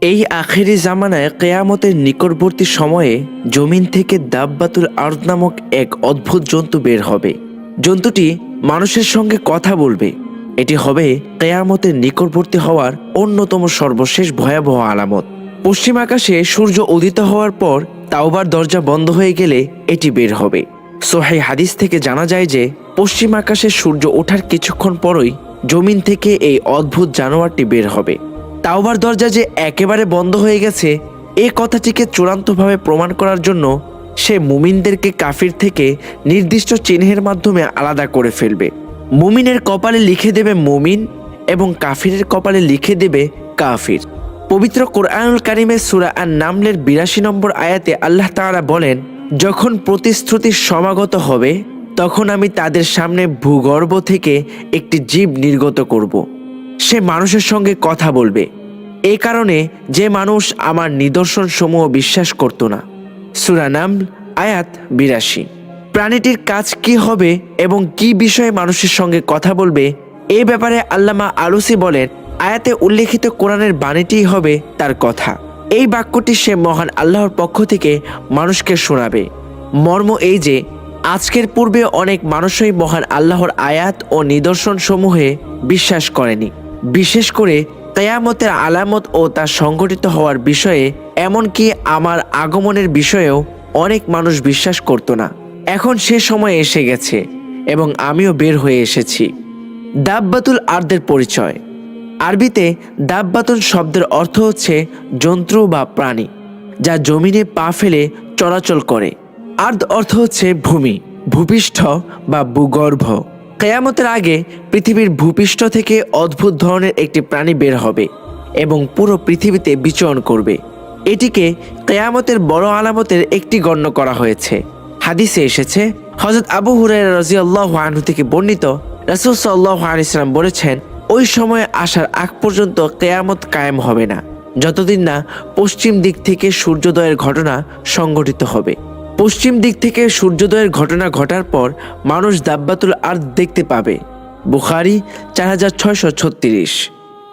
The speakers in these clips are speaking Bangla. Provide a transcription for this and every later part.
এই আখেরি জামানায় কেয়ামতের নিকটবর্তী সময়ে জমিন থেকে দাব্বাতুল আর্দ নামক এক অদ্ভুত জন্তু বের হবে। জন্তুটি মানুষের সঙ্গে কথা বলবে। এটি হবে কেয়ামতের নিকটবর্তী হওয়ার অন্যতম সর্বশেষ ভয়াবহ আলামত। পশ্চিম আকাশে সূর্য উদিত হওয়ার পর তাওবার দরজা বন্ধ হয়ে গেলে এটি বের হবে। সোহাই হাদিস থেকে জানা যায় যে, পশ্চিম আকাশে সূর্য ওঠার কিছুক্ষণ পরই জমিন থেকে এই অদ্ভুত জানোয়ারটি বের হবে। তাওবার দরজা যে একেবারে বন্ধ হয়ে গেছে, এ কথাটিকে চূড়ান্তভাবে প্রমাণ করার জন্য সে মুমিনদেরকে কাফির থেকে নির্দিষ্ট চিহ্নের মাধ্যমে আলাদা করে ফেলবে। মুমিনের কপালে লিখে দেবে মুমিন এবং কাফিরের কপালে লিখে দেবে কাফির। পবিত্র কোরআনুল কারিমের সুরা আর নামলের বিরাশি নম্বর আয়াতে আল্লাহ তাআলা বলেন, যখন প্রতিশ্রুতি সমাগত হবে, তখন আমি তাদের সামনে ভূগর্ভ থেকে একটি জীব নির্গত করব। সে মানুষের সঙ্গে কথা বলবে। এই কারণে যে মানুষ আমার নিদর্শন সমূহ বিশ্বাস করত না। সুরানাম আয়াত বিরাশি। প্রাণীটির কাজ কি হবে এবং কি বিষয়ে মানুষের সঙ্গে কথা বলবে, এ ব্যাপারে আল্লামা আলুসি বলেন, আয়াতে উল্লেখিত কোরআনের বাণীটিই হবে তার কথা। এই বাক্যটি সে মহান আল্লাহর পক্ষ থেকে মানুষকে শোনাবে। মর্ম এই যে, আজকের পূর্বে অনেক মানুষই মহান আল্লাহর আয়াত ও নিদর্শন সমূহে বিশ্বাস করেনি। বিশেষ করে কেয়ামতের আলামত ও তা সংঘটিত হওয়ার বিষয়ে, এমনকি আমার আগমনের বিষয়েও অনেক মানুষ বিশ্বাস করত না। এখন সে সময় এসে গেছে এবং আমিও বের হয়ে এসেছি। দাব্বাতুল আর্দের পরিচয়। আরবিতে দাব্বাতুল শব্দের অর্থ হচ্ছে জন্তু বা প্রাণী, যা জমিনে পা ফেলে চলাচল করে। আর্দ অর্থ হচ্ছে ভূমি, ভূপৃষ্ঠ বা ভূগর্ভ। কেয়ামতের আগে পৃথিবীর ভূপৃষ্ঠ থেকে অদ্ভুত ধরনের একটি প্রাণী বের হবে এবং পুরো পৃথিবীতে বিচরণ করবে। এটিকে কেয়ামতের বড় আলামতের একটি গণ্য করা হয়েছে। হাদিসে এসেছে হজরত আবু হুরাই রাজিয়াল্লাহ আনহু থেকে বর্ণিত, রাসুল সাল্লাহ আলিয়াল্লাম বলেছেন, ওই সময়ে আসার আগ পর্যন্ত কেয়ামত কায়েম হবে না। যতদিন না পশ্চিম দিক থেকে সূর্যোদয়ের ঘটনা সংঘটিত হবে। পশ্চিম দিক থেকে সূর্যোদয়ের ঘটনা ঘটার পর মানুষ দাব্বাতুল আর্দ দেখতে পাবে। বুখারি চার হাজার ছয়শো ছত্রিশ,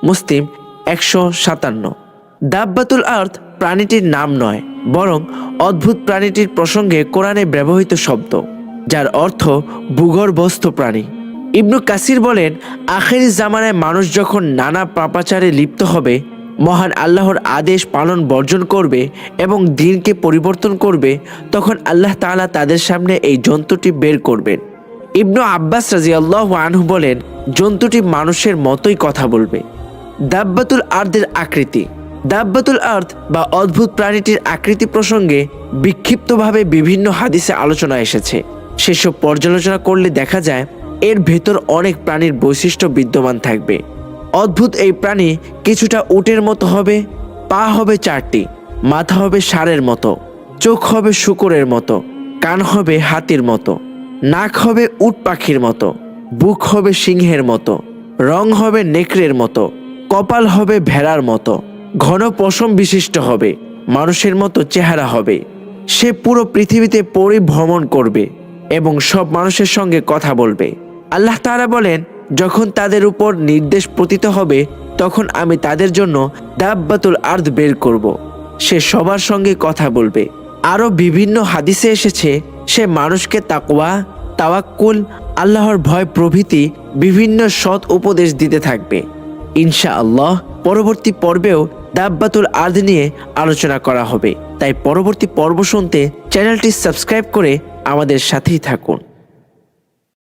মুসলিম একশো সাতান্ন। দাব্বাতুল আর্থ প্রাণীটির নাম নয়, বরং অদ্ভুত প্রাণীটির প্রসঙ্গে কোরআনে ব্যবহৃত শব্দ, যার অর্থ ভূগর্ভস্থ প্রাণী। ইবনু কাসির বলেন, আখেরি জামানায় মানুষ যখন নানা পাপাচারে লিপ্ত হবে মহান আল্লাহর আদেশ পালন বর্জন করবে এবং দিনকে পরিবর্তন করবে, তখন আল্লাহ তাআলা তাদের সামনে এই জন্তুটি বের করবেন। ইবনু আব্বাস রাজি আল্লাহ আনহু বলেন, জন্তুটি মানুষের মতোই কথা বলবে। দাব্বাতুল আর্দের আকৃতি। দাব্বাতুল আর্থ বা অদ্ভুত প্রাণীটির আকৃতি প্রসঙ্গে বিক্ষিপ্তভাবে বিভিন্ন হাদিসে আলোচনা এসেছে। সেসব পর্যালোচনা করলে দেখা যায়, এর ভেতর অনেক প্রাণীর বৈশিষ্ট্য বিদ্যমান থাকবে। অদ্ভুত এই প্রাণী কিছুটা উটের মতো হবে, পা হবে চারটি, মাথা হবে ষাঁড়ের মতো, চোখ হবে শুকরের মতো, কান হবে হাতির মতো, নাক হবে উট পাখির মতো, বুক হবে সিংহের মতো, রং হবে নেকড়ের মতো, কপাল হবে ভেড়ার মতো, ঘন পশম বিশিষ্ট হবে, মানুষের মতো চেহারা হবে। সে পুরো পৃথিবীতে পরিভ্রমণ করবে এবং সব মানুষের সঙ্গে কথা বলবে। আল্লাহ তারা বলেন যখন তাদের উপর নির্দেশ পতিত হবে, তখন আমি তাদের জন্য দাব্বাতুল আর্দ বের করব। সে সবার সঙ্গে কথা বলবে। আরও বিভিন্ন হাদিসে এসেছে, সে মানুষকে তাকওয়া, তাওয়াক্কুল, আল্লাহর ভয় প্রভৃতি বিভিন্ন সৎ উপদেশ দিতে থাকবে। ইনশা আল্লাহ পরবর্তী পর্বেও দাব্বাতুল আর্দ নিয়ে আলোচনা করা হবে। তাই পরবর্তী পর্ব শুনতে চ্যানেলটি সাবস্ক্রাইব করে আমাদের সাথেই থাকুন।